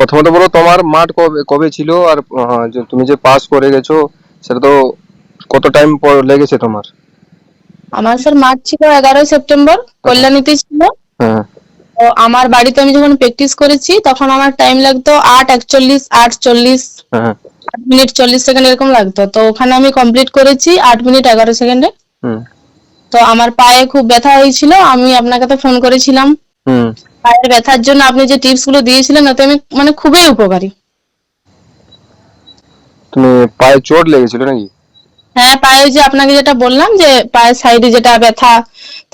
প্রথমত বলো তোমার মাঠ কবে কবে ছিল আর যে তুমি যে পাস করে গেছো সেটা তো কত টাইম পর লেগেছে তোমার? আমার স্যার মাঠ ছিল এগারোই সেপ্টেম্বর কল্যাণীতে ছিল। হ্যাঁ। তো আমার বাড়িতে আমি যখন প্র্যাকটিস করেছি তখন আমার টাইম লাগতো আট একচল্লিশ আট চল্লিশ হ্যাঁ আট মিনিট চল্লিশ সেকেন্ড এরকম লাগতো। তো ওখানে আমি কমপ্লিট করেছি আট মিনিট এগারো সেকেন্ডে। হুম। তো আমার পায়ে খুব ব্যথা হয়েছিল আমি আপনাকে তো ফোন করেছিলাম। হুম। পায়ের ব্যথার জন্য আপনি যে টিপসগুলো দিয়েছিলেন ওতে আমি মানে খুবই উপকারী। তুমি পায়ে চোট লেগেছিল নাকি? হ্যাঁ পায়ে যে আপনাকে যেটা বললাম যে পায়ের সাইডে যেটা ব্যথা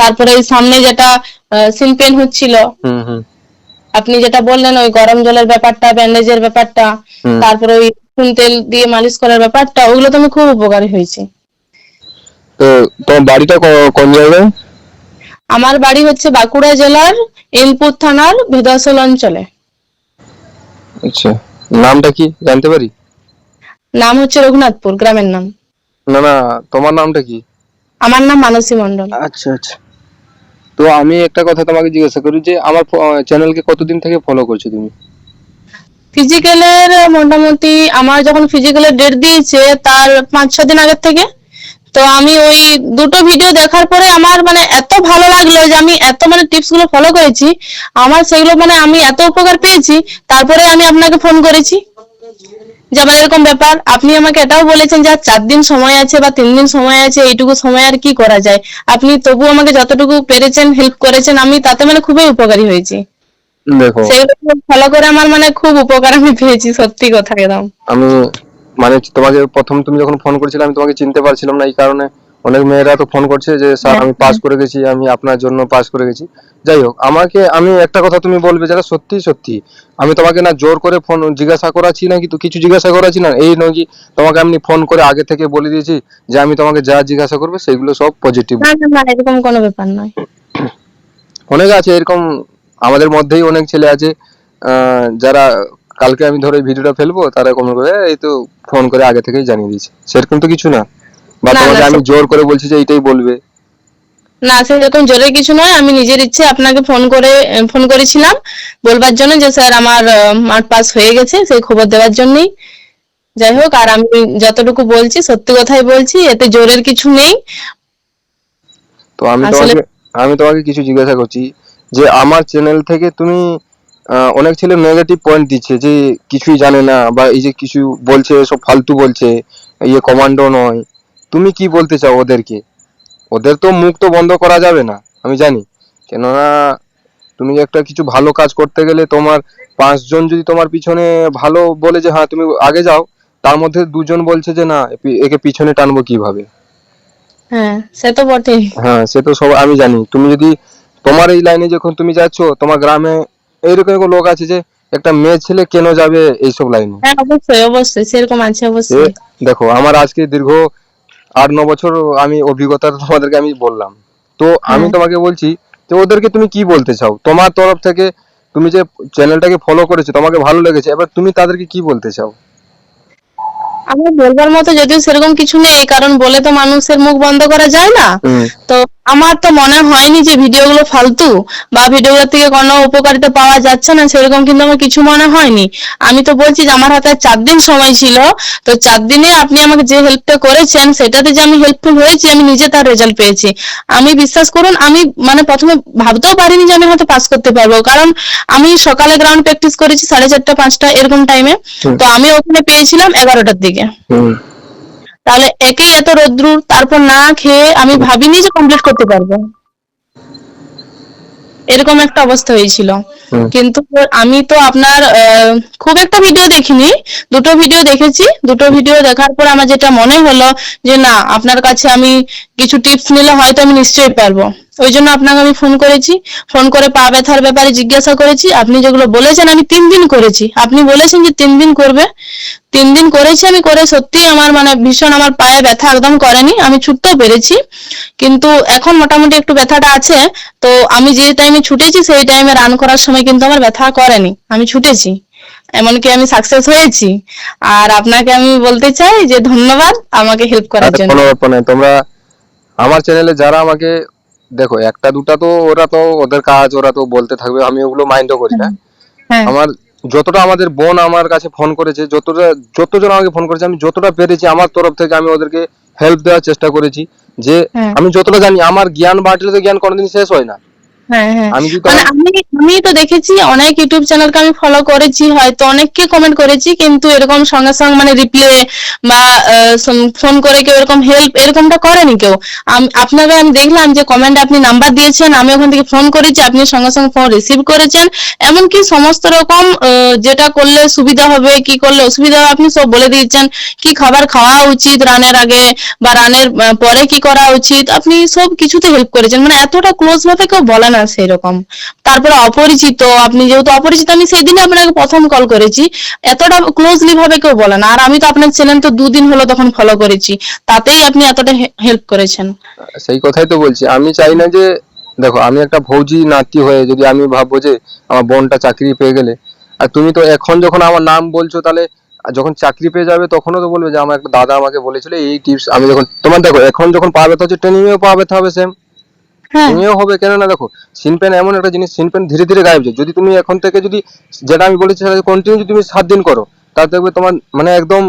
তারপরে এই সামনে যেটা সিন পেন হচ্ছিল। হুম হুম। আপনি যেটা বললেন ওই গরম জলের ব্যাপারটা ব্যান্ডেজের ব্যাপারটা তারপরে ওই চুন তেল দিয়ে মালিশ করার ব্যাপারটা ওগুলো তো আমি খুব উপকারী হয়েছি। তো তোমার বাড়িটা কোন জায়গায়? আমার বাড়ি হচ্ছে বাঁকুড়া জেলার এনপুর থানার ভেদাসল অঞ্চলে। আচ্ছা নামটা কি জানতে পারি? নাম হচ্ছে রঘুনাথপুর গ্রামের নাম। না না তোমার নামটা কি? আমার নাম মানসী মন্ডল আচ্ছা আচ্ছা। তো আমি একটা কথা তোমাকে জিজ্ঞাসা করি যে আমার চ্যানেলকে কতদিন থেকে ফলো করছ তুমি? ফিজিক্যালের মোটামুটি আমার যখন ফিজিক্যালের ডেট দিয়েছে তার পাঁচ ছ দিন আগের থেকে। তো আমি ওই দুটো ভিডিও দেখার পরে আমার মানে এত ভালো লাগল যে আমি এত মানে টিপসগুলো ফলো করেছি। আমার সেগুলো মানে আমি এত উপকার পেয়েছি তারপরে আমি আপনাকে ফোন করেছি। যে আমার এরকম ব্যাপার আপনি আমাকে এটাও বলেছেন যে আর চার দিন সময় আছে বা তিন দিন সময় আছে এইটুকু সময় আর কি করা যায়? আপনি তবু আমাকে যতটুকু পেরেছেন হেল্প করেছেন আমি তাতে মানে খুবই উপকারী হয়েছি। দেখো। সেগুলো ফলো করে আমার মানে খুব উপকার আমি পেয়েছি সত্যি কথা একদম। আমি মানে তোমাকে প্রথম তুমি যখন ফোন করেছিলে আমি তোমাকে চিনতে পারছিলাম না এই কারণে অনেক মেয়েরা তো ফোন করছে যে স্যার আমি পাস করে গেছি আমি আপনার জন্য পাস করে গেছি। যাই হোক আমাকে আমি একটা কথা তুমি বলবে যেটা সত্যি সত্যি আমি তোমাকে না জোর করে ফোন জিজ্ঞাসা করাচ্ছি না কিন্তু কিছু জিজ্ঞাসা করাচ্ছি না। এই নয় কি তোমাকে আমি ফোন করে আগে থেকে বলে দিয়েছি যে আমি তোমাকে যা জিজ্ঞাসা করবে সেগুলো সব পজিটিভ না না এরকম কোনো ব্যাপার নয়। অনেক আছে এরকম আমাদের মধ্যেই অনেক ছেলে আছে আহ, যারা কালকে আমি ধরো ভিডিওটা ফেলব তারা কমেন্ট করে এই তো ফোন করে আগে থেকেই জানিয়ে দিয়েছে। সেরকম তো কিছু না। বা তোমাকে আমি জোর করে বলছি যে এইটাই বলবে। না সেরকম জোরে কিছু নয়। আমি নিজের ইচ্ছে আপনাকে ফোন করে ফোন করেছিলাম। বলবার জন্য যে স্যার আমার মাঠ পাস হয়ে গেছে সেই খবর দেওয়ার জন্যই। যাই হোক আর আমি যতটুকু বলছি সত্যি কথাই বলছি এতে জোরের কিছু নেই। তো আমি তোমাকে আমি তোমাকে কিছু জিজ্ঞাসা করছি যে আমার চ্যানেল থেকে তুমি অনেক ছেলে নেগেটিভ পয়েন্ট দিচ্ছে যে কিছুই জানে না বা এই যে কিছু বলছে সব ফালতু বলছে ইয়ে কমান্ডো নয়। তুমি কি বলতে চাও ওদেরকে? ওদের তো মুখ তো বন্ধ করা যাবে না আমি জানি। কেননা তুমি একটা কিছু ভালো কাজ করতে গেলে তোমার পাঁচজন যদি তোমার পিছনে ভালো বলে যে হ্যাঁ তুমি আগে যাও তার মধ্যে দুজন বলছে যে না একে পিছনে টানবো কীভাবে? হ্যাঁ সে তো বটেই। হ্যাঁ সে তো সব আমি জানি। তুমি যদি তোমার এই লাইনে যখন তুমি যাচ্ছ তোমার গ্রামে এইরকম লোক আছে যে একটা মেয়ে ছেলে কেন যাবে এইসব লাইনে হ্যাঁ অবশ্যই অবশ্যই সেরকম আছে অবশ্যই। দেখো আমার আজকে দীর্ঘ আট ন বছর আমি অভিজ্ঞতা তোমাদেরকে আমি বললাম। তো আমি হ্যাঁ। তোমাকে বলছি যে ওদেরকে তুমি কি বলতে চাও? তোমার তরফ থেকে তুমি যে চ্যানেলটাকে ফলো করেছ তোমাকে ভালো লেগেছে এবার তুমি তাদেরকে কি বলতে চাও? আমার বলবার মতো যদিও সেরকম কিছু নেই কারণ বলে তো মানুষের মুখ বন্ধ করা যায় না। তো আমার তো মনে হয়নি যে ভিডিওগুলো ফালতু বা ভিডিওগুলো থেকে কোনো উপকারিতা পাওয়া যাচ্ছে না সেরকম কিন্তু আমার কিছু মনে হয়নি। আমি তো বলছি যে আমার হাতে চার দিন সময় ছিল তো চার দিনে আপনি আমাকে যে হেল্পটা করেছেন সেটাতে যে আমি হেল্পফুল হয়েছি আমি নিজে তার রেজাল্ট পেয়েছি। আমি বিশ্বাস করুন আমি মানে প্রথমে ভাবতেও পারিনি যে আমি হয়তো পাস করতে পারব কারণ আমি সকালে গ্রাউন্ড প্র্যাকটিস করেছি সাড়ে চারটা পাঁচটা এরকম টাইমে তো আমি ওখানে পেয়েছিলাম এগারোটার দিকে। তাহলে একেই এত রোদ্রুর তারপর না খেয়ে আমি ভাবিনি যে কমপ্লিট করতে পারব। এরকম একটা অবস্থা হয়েছিল। কিন্তু আমি তো আপনার আহ, খুব একটা ভিডিও দেখিনি। দুটো ভিডিও দেখেছি। দুটো ভিডিও দেখার পর আমার যেটা মনে হলো যে না আপনার কাছে আমি কিছু টিপস নিলে হয়তো আমি নিশ্চয়ই পারব। ওই জন্য আপনাকে আমি ফোন করেছি। ফোন করে পা ব্যথার ব্যাপারে জিজ্ঞাসা করেছি। আপনি যেগুলো বলেছেন আমি তিন দিন করেছি। আপনি বলেছেন যে তিন দিন করবে। তিন দিন করেছি আমি করে সত্যি আমার মানে ভীষণ আমার পায়ে ব্যথা একদম করেনি। আমি ছুটতেও পেরেছি। কিন্তু এখন মোটামুটি একটু ব্যথাটা আছে। তো আমি যে টাইমে ছুটেছি সেই টাইমে রান করার সময় কিন্তু আমার ব্যথা করেনি। আমি ছুটেছি। এমনকি আমি সাকসেস হয়েছি। আর আপনাকে আমি বলতে চাই যে ধন্যবাদ আমাকে হেল্প করার জন্য। ব্যাপার নাই। তোমরা আমার চ্যানেলে যারা আমাকে দেখো একটা দুটা তো ওরা তো ওদের কাজ ওরা তো বলতে থাকবে আমি ওগুলো মাইন্ডও করি না। হ্যাঁ। আমার যতটা আমাদের বোন আমার কাছে ফোন করেছে যতটা যতজন আমাকে ফোন করেছে আমি যতটা পেরেছি আমার তরফ থেকে আমি ওদেরকে হেল্প দেওয়ার চেষ্টা করেছি যে হ্যাঁ। আমি যতটা জানি আমার জ্ঞান বাড়লে তো জ্ঞান কোনোদিন শেষ হয় না। হ্যাঁ হ্যাঁ আমি যদি মানে আমি আমি তো দেখেছি অনেক ইউটিউব চ্যানেলকে আমি ফলো করেছি হয়তো অনেককে কমেন্ট করেছি কিন্তু এরকম সঙ্গে সঙ্গে মানে রিপ্লে বা ফোন করে কেউ এরকম হেল্প এরকমটা করেনি কেউ। আপনাকে আমি দেখলাম যে কমেন্টে আপনি নাম্বার দিয়েছেন আমি ওখান থেকে ফোন করেছি আপনি সঙ্গে সঙ্গে ফোন রিসিভ করেছেন। এমনকি সমস্ত রকম যেটা করলে সুবিধা হবে কি করলে অসুবিধা হবে আপনি সব বলে দিয়েছেন কি খাবার খাওয়া উচিত রানের আগে বা রানের পরে কি করা উচিত আপনি সব কিছুতে হেল্প করেছেন। মানে এতটা ক্লোজ ভাবে কেউ বলে না। সেরকম। তারপরে অপরিচিত, আপনি যেহেতু অপরিচিত, আমি সেদিনই আপনাকে প্রথম কল করেছি। এতটা ক্লোজলি ভাবে কেউ বলে না। আর আমি তো আপনার চ্যানেল তো দুদিন হলো তখন ফলো করেছি। তাতেই আপনি এতটা হেল্প করেছেন। সেই কথাই তো বলছি। আমি চাই না যে, দেখো, আমি একটা ভৌজি নাতি হয়ে যদি আমি ভাববো যে, আমার বোনটা চাকরি পেয়ে গেলে, আর তুমি তো এখন যখন আমার নাম বলছো, তাহলে যখন চাকরি পেয়ে যাবে, তখনও তো বলবে যে, আমার একটা দাদা আমাকে বলেছিল, এই টিপস আমি যখন, তোমার দেখো, এখন যখন পা ব্যথা হচ্ছে ট্রেনিংয়েও পা ব্যথা হবে সেম হ্যাঁ। ট্রেনিংয়েও হবে কেন না দেখো সিন পেন এমন একটা জিনিস সিন পেন ধীরে ধীরে গায়েব যায়। যদি তুমি এখন থেকে যদি যেটা আমি বলেছি সেটা কন্টিনিউ যদি তুমি সাত দিন করো তাহলে দেখবে তোমার মানে একদম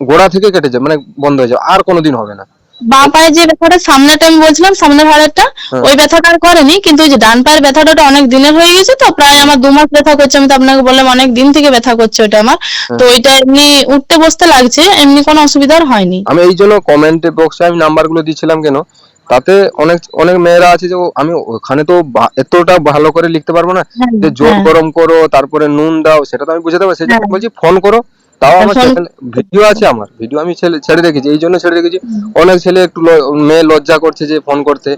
গোড়া থেকে কেটে যায় মানে বন্ধ হয়ে যাবে আর কোনোদিন হবে না। বাঁ পায়ে যে ব্যথাটা সামনেটা আমি বলছিলাম ভাড়াটা হ্যাঁ। ওই ব্যথাটা আর করেনি কিন্তু ওই যে ডান পায়ের ব্যথাটা অনেক দিনের হয়ে গেছে তো প্রায় আমার দু মাস ব্যথা করছে আমি তো আপনাকে বললাম অনেক দিন থেকে ব্যথা করছে ওটা আমার। হ্যাঁ। তো ওইটা এমনি উঠতে বসতে লাগছে এমনি কোনো অসুবিধা আর হয়নি। আমি এই জন্য কমেন্ট বক্সে আমি নাম্বারগুলো দিচ্ছিলাম কেন তাতে অনেক অনেক মেয়েরা আছে যে আমি ওখানে তো এতটা ভালো করে লিখতে পারব না হ্যাঁ, যে জল হ্যাঁ। গরম করো তারপরে নুন দাও সেটা তো আমি বুঝাতে পারছি হ্যাঁ। বলছি ফোন করো তাও আমার চ্যানেল ভিডিও আছে আমার। ভিডিও আমি ছেড়ে- ছেড়ে রেখেছি। এই জন্য ছেড়ে রেখেছি। অনেক ছেলে একটু মেয়ে লজ্জা করছে যে ফোন করতে।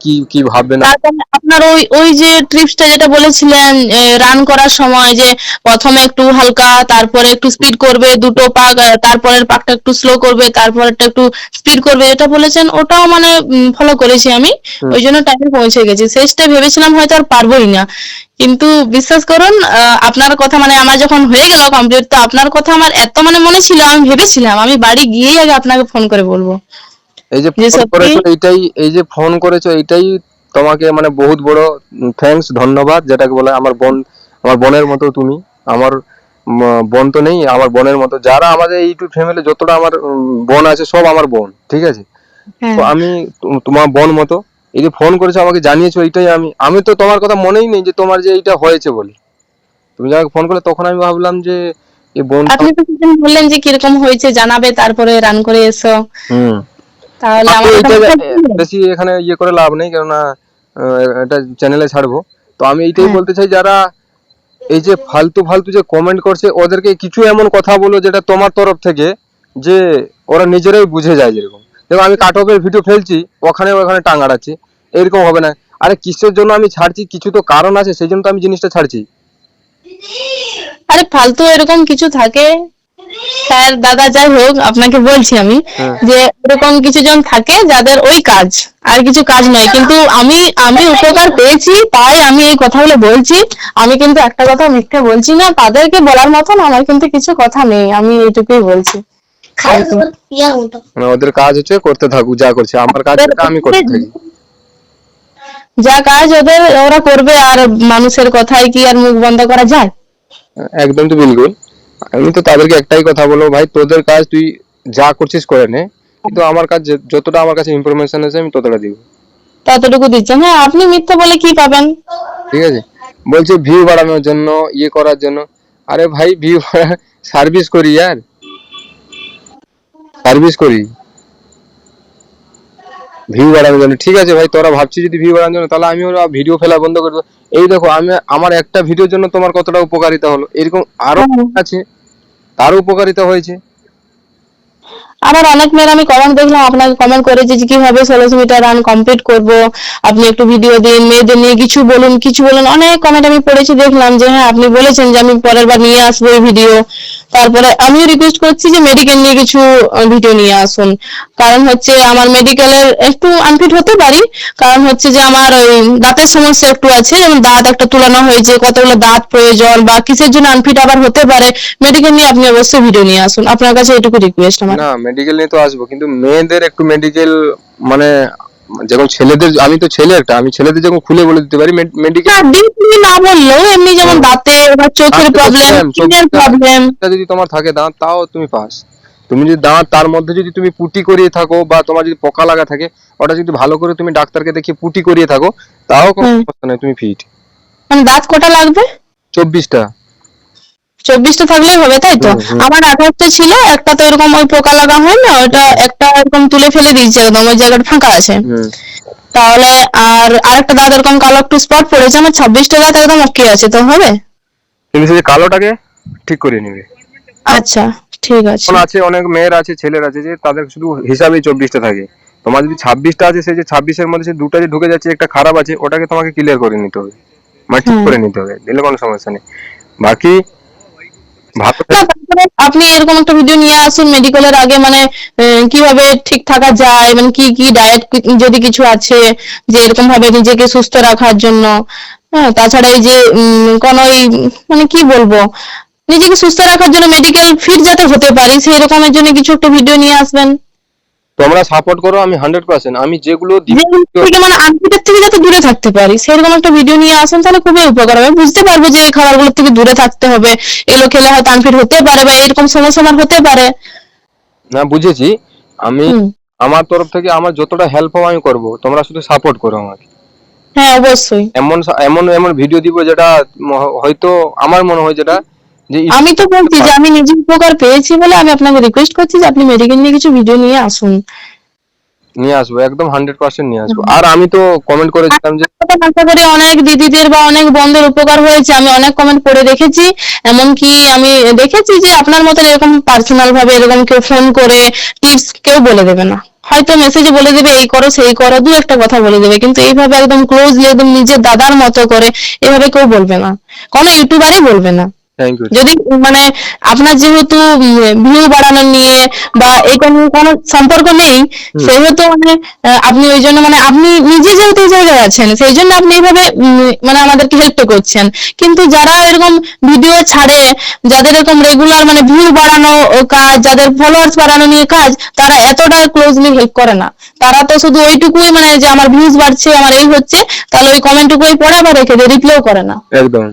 কি কি ভাববে না? আপনার ওই ওই যে ট্রিপসটা যেটা বলেছিলেন রান করার সময় যে প্রথমে একটু হালকা তারপরে একটু স্পিড করবে দুটো পাক তারপরের পাকটা একটু স্লো করবে তারপরেরটা একটু স্পিড করবে এটা বলেছেন ওটাও মানে ফলো করেছি আমি। ওই জন্য টাইমে পৌঁছে গেছি। শেষটা ভেবেছিলাম হয়তো আর পারবোই না। কিন্তু বিশ্বাস করুন আপনার কথা মানে আমার যখন হয়ে গেল কমপ্লিট তো আপনার কথা আমার এত মানে মনে ছিল আমি ভেবেছিলাম আমি বাড়ি গিয়েই আগে আপনাকে ফোন করে বলব। এই যে ফোন করেছ এইটাই এই যে ফোন করেছ এইটাই তোমাকে মানে বহুত বড় থ্যাঙ্কস ধন্যবাদ যেটাকে বলে আমার বোন আমার বোনের মতো তুমি। আমার বোন তো নেই আমার বোনের মতো। যারা আমাদের ইউটিউব ফ্যামিলি যতটা আমার বোন আছে সব আমার বোন ঠিক আছে? হ্যাঁ। তো আমি তোমার বোন মতো এই যে ফোন করেছ আমাকে জানিয়েছো এইটাই আমি আমি তো তোমার কথা মনেই নেই যে তোমার যে এইটা হয়েছে বলে। তুমি যখন ফোন করলে তখন আমি ভাবলাম যে এই বোন আপনি তো সেদিন বললেন যে কীরকম হয়েছে জানাবে তারপরে রান করে এসো। হুম। তাহলে আমার বেশি এখানে ইয়ে করে লাভ নেই কেননা এটা চ্যানেলে ছাড়বো। তো আমি এইটাই হ্যাঁ। বলতে চাই যারা এই যে ফালতু ফালতু যে কমেন্ট করছে ওদেরকে কিছু এমন কথা বলো যেটা তোমার তরফ থেকে যে ওরা নিজেরাই বুঝে যায় যেরকম। দেখো আমি কাটকের ভিডিও ফেলছি ওখানে ওখানে টাঙাড়াচ্ছি এরকম হবে না। আরে কিসের জন্য আমি ছাড়ছি? কিছু তো কারণ আছে সেই জন্য তো আমি জিনিসটা ছাড়ছি। আরে ফালতু এরকম কিছু থাকে। স্যার দাদা যাই হোক আপনাকে বলছি আমি হ্যাঁ। যে এরকম কিছু জন থাকে যাদের ওই কাজ আর কিছু কাজ নয়। কিন্তু আমি আমি উপকার পেয়েছি তাই আমি এই কথাগুলো বলছি। আমি কিন্তু একটা কথা মিথ্যে বলছি না তাদেরকে বলার মতন আমার কিন্তু কিছু কথা নেই আমি এইটুকুই বলছি। মানে ওদের কাজ হচ্ছে করতে থাকুক যা করছে। আমার কাজ আমি করতে থাকি। যা কাজ ওদের ওরা করবে আর মানুষের কি আর মুখ বন্ধ করা যায়? একদম তো বিলকুল। আমি তো তাদেরকে একটাই কথা বলব ভাই তোদের কাজ তুই যা করছিস করে নে। কিন্তু আমার কাজ যতটা আমার কাছে ইনফরমেশন আছে আমি ততটা দিব। ততটুকু দিচ্ছেন। হ্যাঁ আপনি মিথ্যে বলে কি পাবেন? ঠিক আছে? বলছে ভিউ বাড়ানোর জন্য ইয়ে করার জন্য। আরে ভাই ভিউ সার্ভিস করি আর? সার্ভিস করি। ভিউ বাড়ানোর জন্য। ঠিক আছে ভাই তোরা ভাবছিস যদি ভিউ বাড়ানোর জন্য তাহলে আমি ওরা ভিডিও ফেলা বন্ধ করে দেবো। এই দেখো আমি আমার একটা ভিডিওর জন্য তোমার কতটা উপকারিতা হলো? এরকম আরও আছে তারও উপকারিতা হয়েছে। আমার অনেক মেয়ের আমি কমেন্ট দেখলাম আপনাকে কমেন্ট করেছে যে কীভাবে ষোলোশো মিটার রান কমপ্লিট করব আপনি একটু ভিডিও দিন মেয়েদের নিয়ে কিছু বলুন কিছু বলুন। অনেক কমেন্ট আমি পড়েছি দেখলাম যে হ্যাঁ আপনি বলেছেন যে আমি পরের বার নিয়ে আসব এই ভিডিও তারপরে আমিও রিকোয়েস্ট করছি যে মেডিকেল নিয়ে কিছু ভিডিও নিয়ে আসুন। কারণ হচ্ছে আমার মেডিকেলের একটু আনফিট হতে পারি। কারণ হচ্ছে যে আমার ওই দাঁতের সমস্যা একটু আছে, যেমন দাঁত একটা তুলানো হয়েছে কতগুলো দাঁত প্রয়োজন বা কিসের জন্য আনফিট আবার হতে পারে মেডিকেল নিয়ে আপনি অবশ্যই ভিডিও নিয়ে আসুন। আপনার কাছে এটুকু রিকোয়েস্ট আমার। না মেডিকেল নিয়ে তো আসব, কিন্তু মেয়েদের একটু মেডিকেল মানে যেমন ছেলেদের আমি তো ছেলে একটা আমি ছেলেদের যখন খুলে বলে দিতে পারি মেডিকেল না বললেও এমনি যেমন। দাঁতে বা চোখের প্রবলেম চোখটা- প্রবলেম যদি তোমার থাকে দাঁত তাও তুমি পাস। তুমি যদি দাঁত তার মধ্যে যদি তুমি পুটি করিয়ে থাকো বা তোমার যদি পোকা লাগা থাকে ওটা যদি ভালো করে তুমি ডাক্তারকে দেখিয়ে পুটি করিয়ে থাকো তাও কোনো। সমস্যা নেই তুমি ফিট মানে দাঁত কটা লাগবে? চব্বিশটা। চব্বিশটা থাকলেই হবে তাই তো। আমার আঠাশটা ছিল একটা তো এরকম ওই পোকা লাগা হয় না ওটা একটা এরকম তুলে ফেলে দিয়েছে একদম ওই জায়গাটা ফাঁকা আছে। তাহলে আর আরেকটা দাঁত এরকম কালো একটু স্পট পড়েছে আমার ছাব্বিশটা দাঁত একদম ওকে আছে তো হবে? তুমি সেই কালোটাকে ঠিক করে নিবে। আচ্ছা ঠিক আছে। আছে অনেক মেয়ের আছে ছেলের আছে যে তাদের শুধু হিসাবেই চব্বিশটা থাকে। তোমার যদি ছাব্বিশটা আছে সেই যে ছাব্বিশের মধ্যে সে দুটা যে ঢুকে যাচ্ছে একটা খারাপ আছে ওটাকে তোমাকে ক্লিয়ার করে নিতে হবে। মানে ঠিক করে নিতে হবে দিলে কোনো সমস্যা নেই। বাকি আপনি এরকম একটা ভিডিও নিয়ে আসুন মেডিকেলের আগে মানে কীভাবে ঠিক থাকা যায় মানে কি কি ডায়েট যদি কিছু আছে যে এরকম ভাবে নিজেকে সুস্থ রাখার জন্য। হ্যাঁ তাছাড়া এই যে উম, কোন মানে কি বলব নিজেকে সুস্থ রাখার জন্য মেডিকেল ফিট যাতে হতে পারি সেই রকমের জন্য কিছু একটা ভিডিও নিয়ে আসবেন। তোমরা সাপোর্ট করো আমি হান্ড্রেড পার্সেন্ট আমি যেগুলো থেকে মানে থেকে যাতে দূরে থাকতে পারি। সেরকম একটা ভিডিও নিয়ে আসুন তাহলে খুবই উপকার হবে। বুঝতে পারব যে এই থেকে দূরে থাকতে হবে। এগুলো খেলে হয়তো আনফিট হতে পারে বা এরকম সমস্যা আমার হতে পারে। না বুঝেছি। আমি আমার তরফ থেকে আমার যতটা হেল্প হবে আমি করব। তোমরা শুধু সাপোর্ট করো আমাকে। হ্যাঁ অবশ্যই। এমন এমন এমন ভিডিও দিব যেটা হয়তো আমার মনে হয় যেটা আমি তো বলছি যে আমি নিজে উপকার পেয়েছি বলে আমি আপনাকে রিকোয়েস্ট করছি যে আপনি মেডিকেল নিয়ে কিছু ভিডিও নিয়ে আসুন। নিয়ে আসব একদম হান্ড্রেড পার্সেন্ট নিয়ে আসব। আর আমি তো কমেন্ট করেছিলাম যে আশা করি অনেক দিদিদের বা অনেক বন্ধুর উপকার হয়েছে আমি অনেক কমেন্ট পড়ে দেখেছি। এমনকি আমি দেখেছি যে আপনার মতন এরকম পার্সোনাল ভাবে এরকম কেউ ফোন করে টিপস কেউ বলে দেবে না। হয়তো মেসেজে বলে দেবে এই করো সেই করো দু একটা কথা বলে দেবে কিন্তু এইভাবে একদম ক্লোজলি একদম নিজের দাদার মতো করে এভাবে কেউ বলবে না। কোনো ইউটিউবারই বলবে না। যদি মানে আপনার যেহেতু ভিউ বাড়ানো নিয়ে বা নিয়ে কোনো সম্পর্ক নেই সেহেতু মানে আপনি ওই জন্য মানে আপনি নিজে যেহেতু এই জায়গায় আছেন সেই জন্য আপনি এইভাবে মানে আমাদেরকে হেল্প করছেন। কিন্তু যারা এরকম ভিডিও ছাড়ে যাদের এরকম রেগুলার মানে ভিউ বাড়ানো কাজ যাদের ফলোয়ার্স বাড়ানো নিয়ে কাজ তারা এতটা ক্লোজলি হেল্প করে না। তারা তো শুধু ওইটুকুই মানে যে আমার ভিউজ বাড়ছে আমার এই হচ্ছে তাহলে ওই কমেন্টটুকুই পড়ে আবার রেখে দেয় রিপ্লাইও করে না। একদম।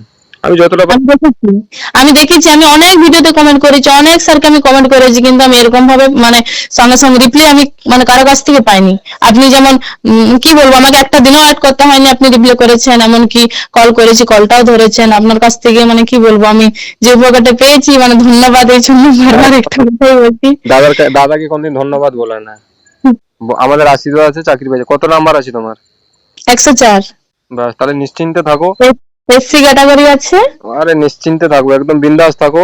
আমি যতটা আমি দেখেছি। আমি দেখেছি আমি অনেক ভিডিওতে কমেন্ট করেছি অনেক স্যারকে আমি কমেন্ট করেছি কিন্তু আমি এরকম ভাবে মানে সঙ্গে সঙ্গে রিপ্লাই আমি মানে কারও কাছ থেকে পাইনি। আপনি যেমন কি বলব আমাকে একটা দিনও অ্যাড করতে হয়নি আপনি রিপ্লাই করেছেন এমনকি কল করেছি কলটাও ধরেছেন। আপনার কাছ থেকে মানে কি বলব আমি যে উপকারটা পেয়েছি মানে ধন্যবাদ এই জন্য বারবার একটা কথাই বলছি। দাদার দাদাকে কোনদিন ধন্যবাদ বলে না। আমাদের আশীর্বাদ আছে চাকরি পেয়েছে। কত নাম্বার আছে তোমার? একশো চার। ব্যাস তাহলে নিশ্চিন্তে থাকো। এসসি ক্যাটাগরি আছে? আরে নিশ্চিন্তে থাকো একদম বিন্দাস থাকো।